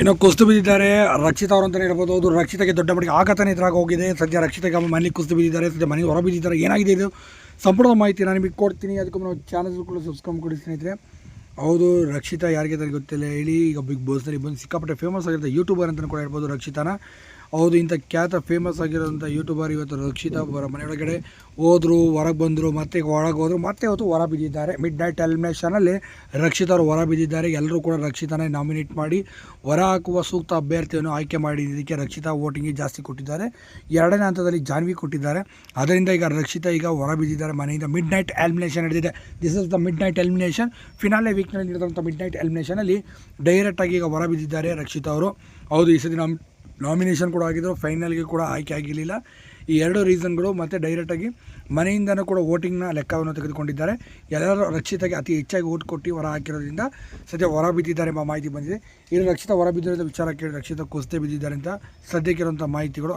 ಇನ್ನು ಕುಸ್ತು ಬಿದ್ದಿದ್ದಾರೆ. ರಕ್ಷಿತ ಅವರು ಅಂತಲೇ ಹೇಳ್ಬೋದು. ಅದು ರಕ್ಷಿತಗೆ ದೊಡ್ಡ ಮಟ್ಟಿಗೆ ಆಘಾತನೇ ಎದುರಾಗಿ ಹೋಗಿದೆ. ಸದ್ಯ ರಕ್ಷಿತಗೆ ಮನೆಗೆ ಕುಸ್ತು ಬಿದ್ದಿದ್ದಾರೆ. ಸದ್ಯ ಮನೆಗೆ ಹೊರ ಬಿದ್ದಿದ್ದಾರೆ. ಏನಾಗಿದೆ ಇದು? ಸಂಪೂರ್ಣ ಮಾಹಿತಿ ನಾನು ನಿಮಗೆ ಕೊಡ್ತೀನಿ. ಅದಕ್ಕೂ ನಾವು ಚಾನಲ್ಸ್ ಕೂಡ ಸಬ್ಸ್ಕ್ರೈಬ್ ಕೊಡಿ ಸ್ನೇಹಿತರೆ. ಹೌದು, ರಕ್ಷಿತಾ ಯಾರಿಗೆ ಅಂತ ಗೊತ್ತಿಲ್ಲ. ಹೇಳಿ, ಈಗ ಬಿಗ್ ಬಾಸ್ನಲ್ಲಿ ಬಂದು ಸಿಕ್ಕಾಪಟ್ಟೆ ಫೇಮಸ್ ಆಗಿರುತ್ತೆ ಯೂಟ್ಯೂಬರ್ ಅಂತಲೂ ಕೂಡ ಹೇಳ್ಬೋದು ರಕ್ಷಿತಾನ. ಹೌದು, ಇಂಥ ಖ್ಯಾತ ಫೇಮಸ್ ಆಗಿರೋಂಥ ಯೂಟ್ಯೂಬರ್ ಇವತ್ತು ರಕ್ಷಿತಾ ಅವರ ಮನೆಯೊಳಗಡೆ ಹೋದರು, ಹೊರಗೆ ಬಂದರು, ಮತ್ತೆ ಒಳಗೆ ಹೋದರು, ಮತ್ತೆ ಇವತ್ತು ಹೊರ ಬಿದ್ದಿದ್ದಾರೆ. ಮಿಡ್ ನೈಟ್ ಎಲಿಮಿನೇಷನಲ್ಲಿ ರಕ್ಷಿತ ಅವರು ಹೊರ ಬಿದ್ದಿದ್ದಾರೆ. ಎಲ್ಲರೂ ಕೂಡ ರಕ್ಷಿತಾನೇ ನಾಮಿನೇಟ್ ಮಾಡಿ ಹೊರ ಹಾಕುವ ಸೂಕ್ತ ಅಭ್ಯರ್ಥಿಯನ್ನು ಆಯ್ಕೆ ಮಾಡಿದ್ದಕ್ಕೆ ರಕ್ಷಿತಾ ವೋಟಿಂಗಿಗೆ ಜಾಸ್ತಿ ಕೊಟ್ಟಿದ್ದಾರೆ. ಎರಡನೇ ಹಂತದಲ್ಲಿ ಜಾನ್ವಿ ಕೊಟ್ಟಿದ್ದಾರೆ. ಅದರಿಂದ ಈಗ ರಕ್ಷಿತಾ ಈಗ ಹೊರ ಬಿದ್ದಿದ್ದಾರೆ ಮನೆಯಿಂದ. ಮಿಡ್ ನೈಟ್ ಎಲಿಮಿನೇಷನ್ ನಡೆದಿದೆ. This is the midnight elimination finale ವೀಕ್ನಲ್ಲಿ ನಡೆದಂಥ ಮಿಡ್ ನೈಟ್ ಎಲಿಮಿನೇಷನಲ್ಲಿ ಡೈರೆಕ್ಟಾಗಿ ಈಗ ಹೊರ ಬಿದ್ದಿದ್ದಾರೆ ರಕ್ಷಿತಾ ಅವರು. ಹೌದು, ಈ ಸತಿ ನಮ್ಮ ನಾಮಿನೇಷನ್ ಕೂಡ ಆಗಿದ್ರು ಫೈನಲ್ಗೆ ಕೂಡ ಆಯ್ಕೆ ಆಗಿರಲಿಲ್ಲ. ಈ ಎರಡು ರೀಸನ್ಗಳು ಮತ್ತು ಡೈರೆಕ್ಟಾಗಿ ಮನೆಯಿಂದನೂ ಕೂಡ ವೋಟಿಂಗ್ನ ಲೆಕ್ಕವನ್ನು ತೆಗೆದುಕೊಂಡಿದ್ದಾರೆ. ಎಲ್ಲರೂ ರಕ್ಷಿತಾಗಿ ಅತಿ ಹೆಚ್ಚಾಗಿ ಓಟ್ ಕೊಟ್ಟು ಹೊರ ಹಾಕಿರೋದ್ರಿಂದ ಸದ್ಯ ಹೊರ ಬಿದ್ದಿದ್ದಾರೆ ಎಂಬ ಮಾಹಿತಿ ಬಂದಿದೆ. ಇಲ್ಲಿ ರಕ್ಷಿತ ಹೊರ ಬಿದ್ದಿರೋದ ವಿಚಾರ ಕೇಳಿ ರಕ್ಷಿತ ಕುಸ್ತೆ ಬಿದ್ದಿದ್ದಾರೆ ಅಂತ ಸದ್ಯಕ್ಕಿರುವಂಥ ಮಾಹಿತಿಗಳು.